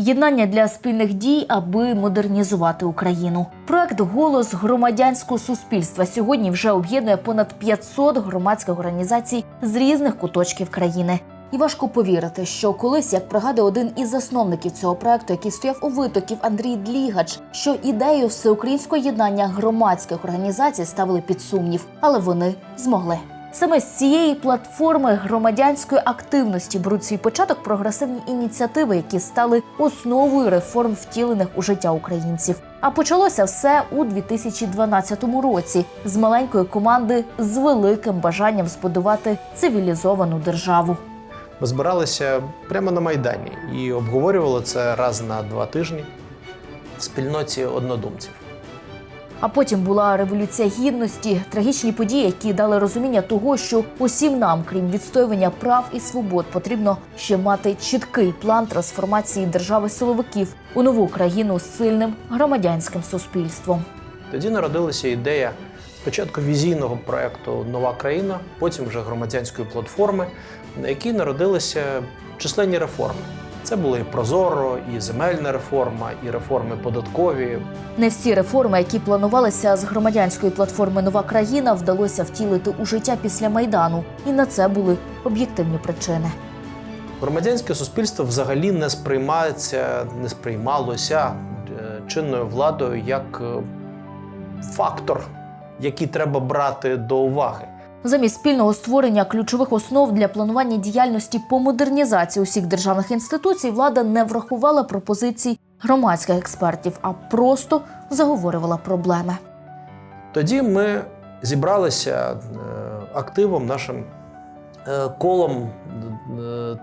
Єднання для спільних дій, аби модернізувати Україну. Проект Голос громадянського суспільства сьогодні вже об'єднує понад 500 громадських організацій з різних куточків країни. І важко повірити, що колись, як пригадує один із засновників цього проекту, який стояв у витоків Андрій Длігач, що ідею всеукраїнського єднання громадських організацій ставили під сумнів, але вони змогли. Саме з цієї платформи громадянської активності беруть свій початок прогресивні ініціативи, які стали основою реформ, втілених у життя українців. А почалося все у 2012 році з маленької команди з великим бажанням збудувати цивілізовану державу. Ми збиралися прямо на Майдані і обговорювали це раз на два тижні в спільноті однодумців. А потім була революція гідності, трагічні події, які дали розуміння того, що усім нам, крім відстоювання прав і свобод, потрібно ще мати чіткий план трансформації держави силовиків у нову країну з сильним громадянським суспільством. Тоді народилася ідея спочатку візійного проекту Нова країна, потім вже громадянської платформи, на якій народилися численні реформи. Це були і Прозоро, і земельна реформа, і реформи податкові, Не всі реформи, які планувалися з громадянської платформи Нова країна, вдалося втілити у життя після майдану, і на це були об'єктивні причини. Громадянське суспільство взагалі не сприймається, не сприймалося е, чинною владою як е, фактор, який треба брати до уваги. Замість спільного створення ключових основ для планування діяльності по модернізації усіх державних інституцій влада не врахувала пропозицій громадських експертів, а просто заговорювала проблеми. Тоді ми зібралися е, активом, нашим е, колом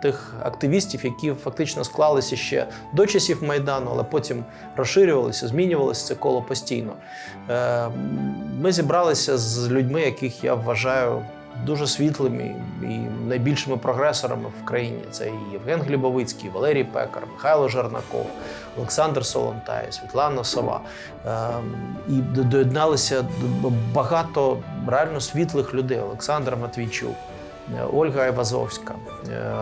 тих активістів, які фактично склалися ще до часів Майдану, але потім розширювалися, змінювалося це коло постійно. Е, Ми зібралися з людьми, яких я вважаю дуже світлими і найбільшими прогресорами в країні. Це і Євген Глібовицький, Валерій Пекар, Михайло Жернаков, Олександр Солонтай, Світлана Сова. Е, І доєдналися багато реально світлих людей: Олександр Матвійчук, е, Ольга Айвазовська, е,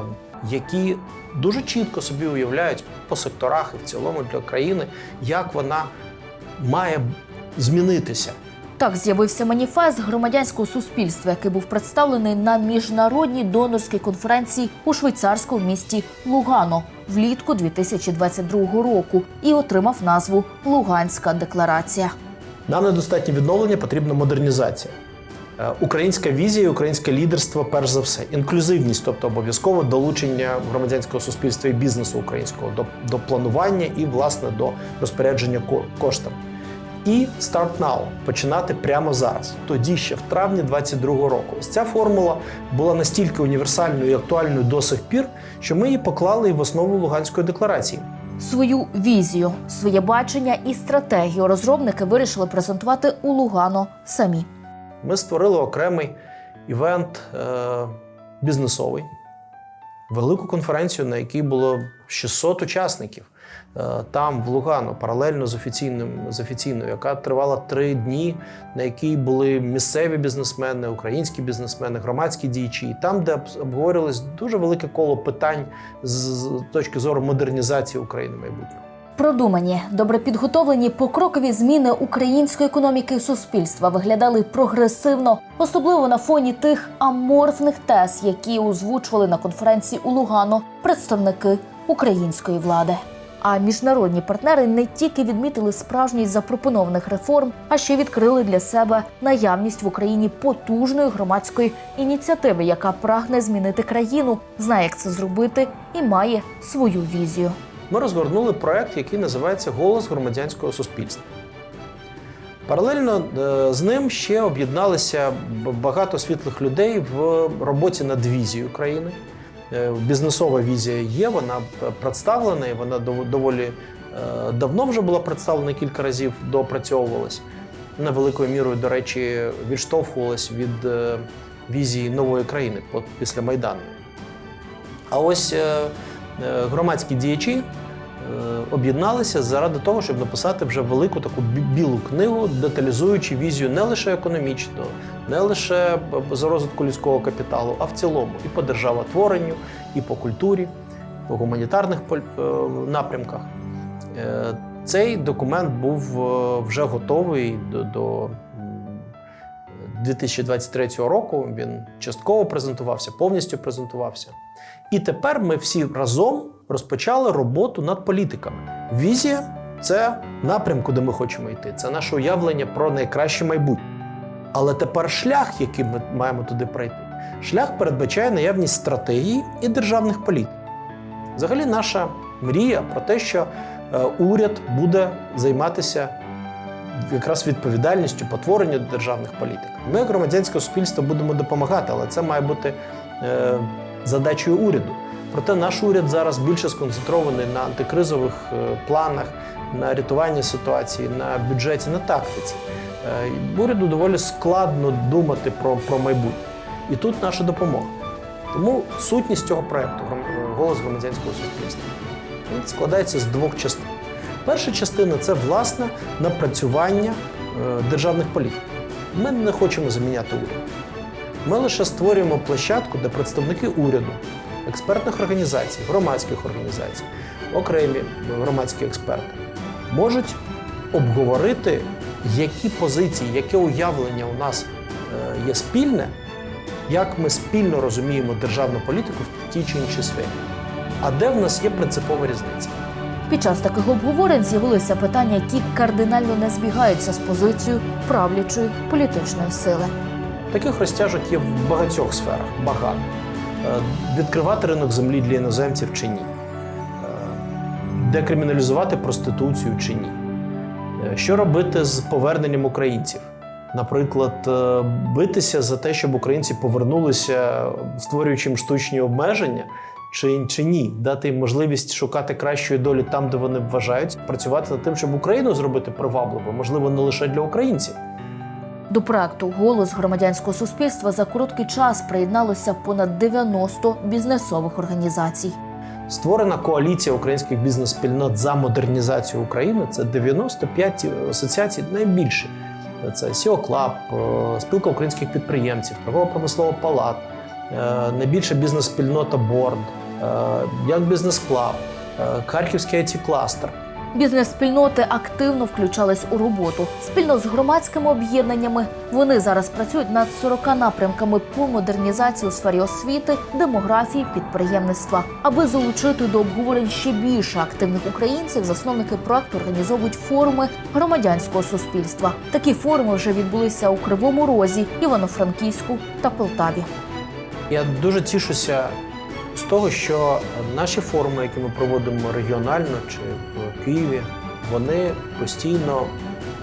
які дуже чітко собі уявляють по секторах і в цілому для країни, як вона має змінитися. Так з'явився маніфест громадянського суспільства, який був представлений на міжнародній донорській конференції у швейцарському місті Лугано влітку 2022 року і отримав назву Луганська декларація. Нам недостатньо відновлення, потрібна модернізація. Е, Українська візія, українське лідерство, перш за все, інклюзивність, тобто обов'язково долучення громадянського суспільства і бізнесу українського до, до планування і, власне, до розпорядження ко- коштами. І Start Now починати прямо зараз, тоді ще в травні 22-го року. Ось ця формула була настільки універсальною і актуальною до сих пір, що ми її поклали в основу Луганської декларації. Свою візію, своє бачення і стратегію розробники вирішили презентувати у Лугано самі. Ми створили окремий івент е, бізнесовий, велику конференцію, на якій було 600 учасників. Е, там, в Лугано, паралельно з офіційним з офіційною, яка тривала три дні, на якій були місцеві бізнесмени, українські бізнесмени, громадські діячі, і там, де обговорювалось дуже велике коло питань з з точки зору модернізації України майбутнього. Продумані, добре підготовлені покрокові зміни української економіки і суспільства виглядали прогресивно, особливо на фоні тих аморфних тез, які озвучували на конференції у Лугано представники української влади. А міжнародні партнери не тільки відмітили справжність запропонованих реформ, а ще відкрили для себе наявність в Україні потужної громадської ініціативи, яка прагне змінити країну, знає, як це зробити, і має свою візію. Ми розгорнули проект, який називається Голос громадянського суспільства. Паралельно е, з ним ще об'єдналися багато світлих людей в роботі над візією країни. Е, Бізнесова візія є, вона представлена, і вона доволі е, давно вже була представлена кілька разів, доопрацьовувалась. Вона великою мірою, до речі, відштовхувалась від е, візії нової країни після Майдану. А ось е, е, громадські діячі е, об'єдналися заради того, щоб написати вже велику таку білу книгу, деталізуючи візію не лише економічну, не лише б- з розвитку людського капіталу, а в цілому і по державотворенню, і по культурі. по гуманітарних е, напрямках. Е, Цей документ був е, вже готовий до, до м, 2023 року. Він частково презентувався, повністю презентувався. І тепер ми всі разом розпочали роботу над політиками. Візія це напрям, куди ми хочемо йти. Це наше уявлення про найкраще майбутнє. Але тепер шлях, який ми маємо туди пройти, шлях передбачає наявність стратегії і державних політик. Взагалі, наша мрія про те, що е, уряд буде займатися якраз відповідальністю потворення державних політик. Ми, громадянське суспільство, будемо допомагати, але це має бути е, задачею уряду. Проте наш уряд зараз більше сконцентрований на антикризових е, планах, на рятуванні ситуації, на бюджеті, на тактиці. Е, Уряду доволі складно думати про, про майбутнє. І тут наша допомога. Тому сутність цього проекту «Гром- голос громадянського суспільства складається з двох частин. Перша частина це власне напрацювання е, державних політик. Ми не хочемо заміняти уряд. Ми лише створюємо площадку, де представники уряду, експертних організацій, громадських організацій, окремі громадські експерти можуть обговорити, які позиції, яке уявлення у нас е, є спільне, як ми спільно розуміємо державну політику в тій чи іншій сфері. А де в нас є принципова різниця? Під час таких обговорень з'явилися питання, які кардинально не збігаються з позицією правлячої політичної сили. Таких розтяжок є в багатьох сферах. Багато. Е, Відкривати ринок землі для іноземців чи ні? Е, Декриміналізувати проституцію чи ні? Е, Що робити з поверненням українців? Наприклад, битися за те, щоб українці повернулися, створюючи їм штучні обмеження, чи, чи ні, дати їм можливість шукати кращої долі там, де вони вважають, працювати над тим, щоб Україну зробити привабливо, можливо, не лише для українців. До проекту Голос громадянського суспільства за короткий час приєдналося понад 90 бізнесових організацій. Створена коаліція українських бізнес-спільнот за модернізацію України. Це 95 асоціацій найбільші. Це SEO Club, е, спілка українських підприємців, торгово-промислова палат, е, найбільша бізнес-спільнота Борд, Club, е, Харківський it кластер Бізнес-спільноти активно включались у роботу. Спільно з громадськими об'єднаннями вони зараз працюють над 40 напрямками по модернізації у сфері освіти, демографії, підприємництва. Аби залучити до обговорень ще більше активних українців, засновники проекту організовують форуми громадянського суспільства. Такі форуми вже відбулися у Кривому Розі, Івано-Франківську та Полтаві. Я дуже тішуся з того, що наші форуми, які ми проводимо регіонально чи в Києві, вони постійно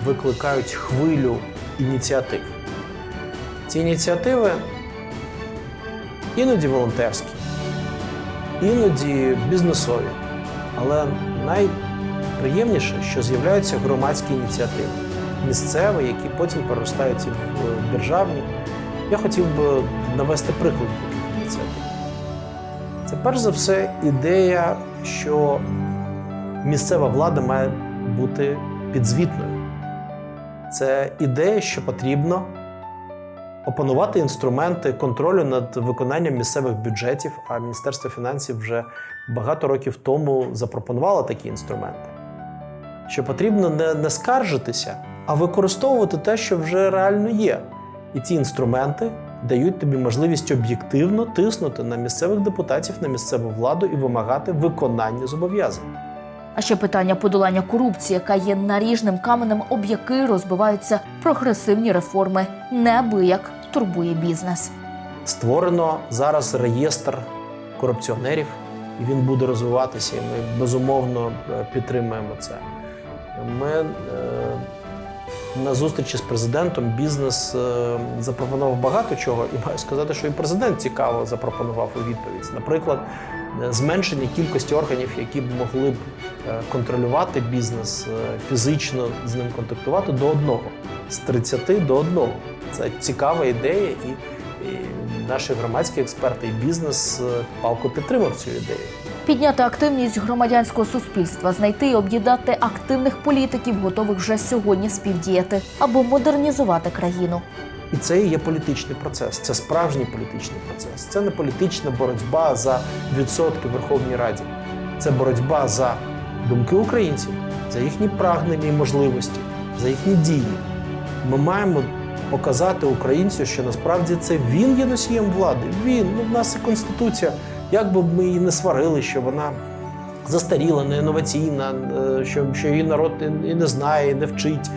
викликають хвилю ініціатив. Ці ініціативи іноді волонтерські, іноді бізнесові. Але найприємніше, що з'являються громадські ініціативи, місцеві, які потім переростають і в державні. Я хотів би навести приклад. Це перш за все ідея, що місцева влада має бути підзвітною. Це ідея, що потрібно опанувати інструменти контролю над виконанням місцевих бюджетів, а Міністерство фінансів вже багато років тому запропонувало такі інструменти. Що потрібно не, не скаржитися, а використовувати те, що вже реально є. І ці інструменти дають тобі можливість об'єктивно тиснути на місцевих депутатів, на місцеву владу і вимагати виконання зобов'язань. А ще питання подолання корупції, яка є наріжним каменем, об який розбиваються прогресивні реформи, неабияк турбує бізнес. Створено зараз реєстр корупціонерів, і він буде розвиватися. І ми безумовно е, підтримуємо це. Ми е, на зустрічі з президентом бізнес е, запропонував багато чого, і маю сказати, що і президент цікаво запропонував у відповідь. Наприклад, е, зменшення кількості органів, які б могли б е, контролювати бізнес, фізично з ним контактувати до одного з 30 до одного. Це цікава ідея, і, і наші громадські експерти і бізнес палко підтримав цю ідею. Підняти активність громадянського суспільства, знайти і об'єднати активних політиків, готових вже сьогодні співдіяти або модернізувати країну. І це і є політичний процес. Це справжній політичний процес. Це не політична боротьба за відсотки в Верховній Раді. це боротьба за думки українців, за їхні прагнення і можливості, за їхні дії. Ми маємо показати українцю, що насправді це він є носієм влади. Він ну в нас і конституція. Як би ми її не сварили, що вона застаріла, не інноваційна, е, що, що її народ і не знає, і не вчить.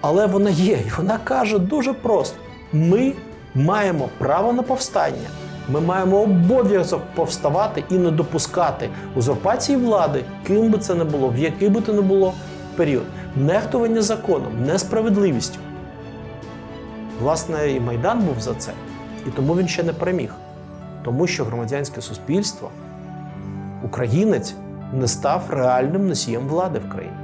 Але вона є, і вона каже дуже просто: ми маємо право на повстання. Ми маємо обов'язок повставати і не допускати узурпації влади, ким би це не було, в який би то не було період. Нехтування законом, несправедливістю. Власне, і Майдан був за це. І тому він ще не переміг. Тому що громадянське суспільство, українець, не став реальним носієм влади в країні.